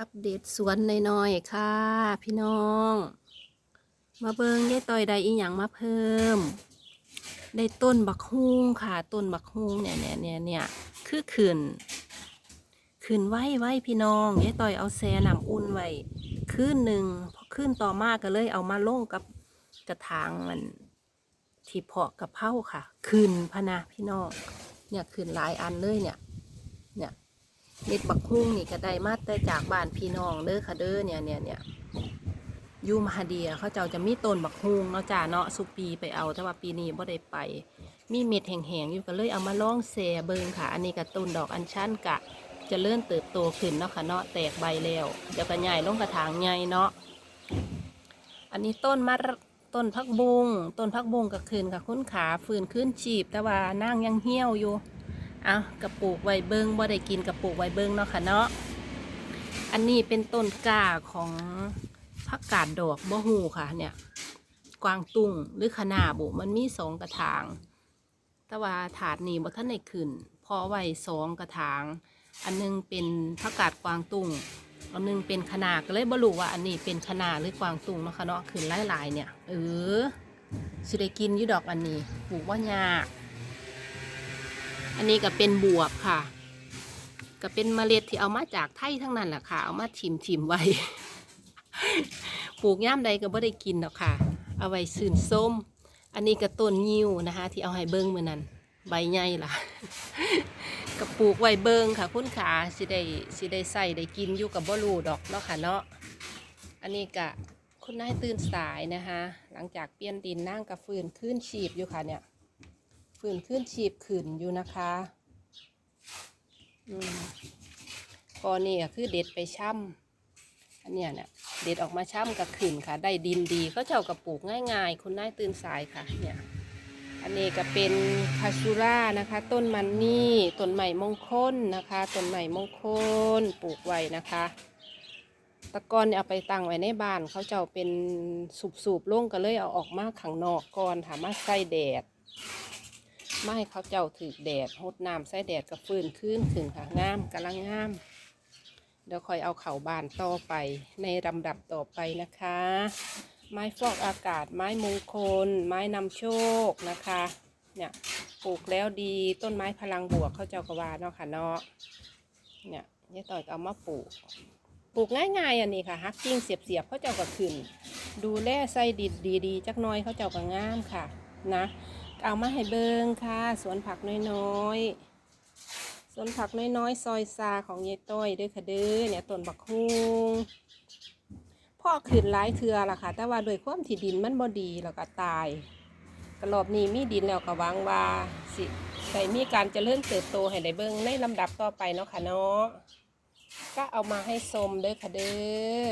อัปเดตสวนน้อยๆค่ะ พี่น้อง มาเบิงยายต่อยไดอีหยังมาเพิ่ม ได้ต้นบักฮุงค่ะ ต้นบักฮุงเนี่ยเนี่ยเนี่ยเนี่ยคือขึ้นขึ้นไว้ไว้พี่น้องยายต่อยเอาแซ่น้ำอุ่นไว้คืนหนึ่งพอคืนต่อมาก็เลยเอามาลงกับกระถางมันที่เพาะกับเพราค่ะขึ้นพะนะพี่น้องเนี่ยขึ้นหลายอันเลยเนี่ย เนี่ย เม็ดบักฮุ้งนี่ก็ได้มาแต่จากบ้านพี่น้องเด้อค่ะเด้อเนี่ยเนี่ยเนี่ยอยูมาฮเดียเขาเจ้าจะมีต้นบักฮุ้งเนาะจ้าเนาะสุปีไปเอาแต่ว่าปีนี้บ่ได้ไป มีเม็ดแห้งๆอยู่ก็เลยเอามาล่องแซ่เบิงค่ะ อันนี้ก็ต้นดอกอัญชันกะ จะเลื่อนเติบโตขึ้นเนาะค่ะเนาะแตกใบแล้วเดี๋ยวก็ใหญ่ลงกระถางใหญ่เนาะอันนี้ต้นมะต้นพักบุงต้นพักบุงก็ขึ้นกับคุ้นขาฟืนขึ้นชีบ แต่ว่านั่งยังเหี่ยวอยู่ เอากระปุกไวเบิงบ่ได้กินกระปุกไวเบิ้งเนาะค่ะเนาะอันนี้เป็นต้นกล้าของผักกาดดอกบ่หูค่ะเนี่ย กวางตุ้งหรือขนาบุมันมีสองกระถาง แต่ว่าถาดนี้บ่ท่านได้ขึ้นพอไว้สองกระถาง อันหนึงเป็นผักกาดกวางตุ้งอันหนึงเป็นขนาก็เลยบ่รู้ว่าอันนี้เป็นขนาหรือกวางตุ้งเนาะค่ะเนาะขึ้นหลายๆเนี่ยเออสิได้กินยู่ดอกอันนี้ปลูกว่ายาก อันนี้ก็เป็นบวบค่ะ ก็เป็นเมล็ดที่เอามาจากไทยทั้งนั้นแหละค่ะ เอามาชิมชิมไว้ ปลูกย่ามใดก็บ่ได้กินหรอกค่ะ เอาไว้ซื่นส้ม อันนี้ก็ต้นยิวนะคะ ที่เอาให้เบิ้งเมือนั้น ใบใหญ่ล่ะก็ปลูกไว้เบิ้งค่ะคุณขาสิได้สิได้ใส่ได้กินอยู่กับบ่รูดอกเนาะค่ะเนาะ อันนี้ก็คุณนายตื่นสายนะคะ หลังจากเปลี่ยนดินนั่งกับฟืนขึ้นชีพอยู่ค่ะเนี่ย ฟื้นขึ้นชีพขึ้นอยู่นะคะอืมพอนี่ก็คือเด็ดไปช่ำอันเนี้ยเนี่ยเด็ดออกมาช่ำกับขึ้นค่ะ ได้ดินดีเขาเจ้ากระปลูกง่ายๆ คุณนายตื่นสายค่ะ เนี่ย อันนี้ก็เป็นคาชูร่านะคะ ต้นมันนี่ต้นใหม่มงคลนะคะต้นใหม่มงคลปลูกไว้นะคะตะกอนเนี่ยเอาไปตั้งไว้ในบ้านเขาเจ้าเป็นสูบๆลงก็เลยเอาออกมาข้างนอกก่อนถามมาใส่แดด ไม่ให้เขาเจ้าถือแดดหดน้ำใส่แดดกับฟืนขึ้นขึ้นค่ะงามกำลังงาม เดี๋ยวคอยเอาเข่าบานต่อไปในลำดับต่อไปนะคะ ไม้ฟอกอากาศ ไม้มงคล ไม้นำโชคนะคะ เนี่ยปลูกแล้วดีต้นไม้พลังบวกเขาเจ้ากวาเนาะค่ะเนาะเนี่ยยายต่อยเอามาปลูก ปลูกง่ายๆอันนี้ค่ะฮักกิ้งเสียบๆเขาเจ้าก็ขึ้น ดูแลใส่ดิดดีๆจักน้อยเขาเจ้าก็งามค่ะนะ เอามาให้เบิงค่ะ สวนผักน้อยๆ สวนผักน้อยๆ ซอยซาของยายต้อยเด้อค่ะเด้อเนี่ยต้นบักฮุงพ่อขึ้นหลายเทือล่ะค่ะ แต่ว่าโดวยความที่ดินมันบ่ดีแล้วก็ตายกรอบนี้มีดินแล้วก็หวังว่าสิได้มีการเจริญเติบโตให้ได้เบิงในลำดับต่อไปเนาะค่ะเนาะก็เอามาให้ชมเด้อค่ะเด้อ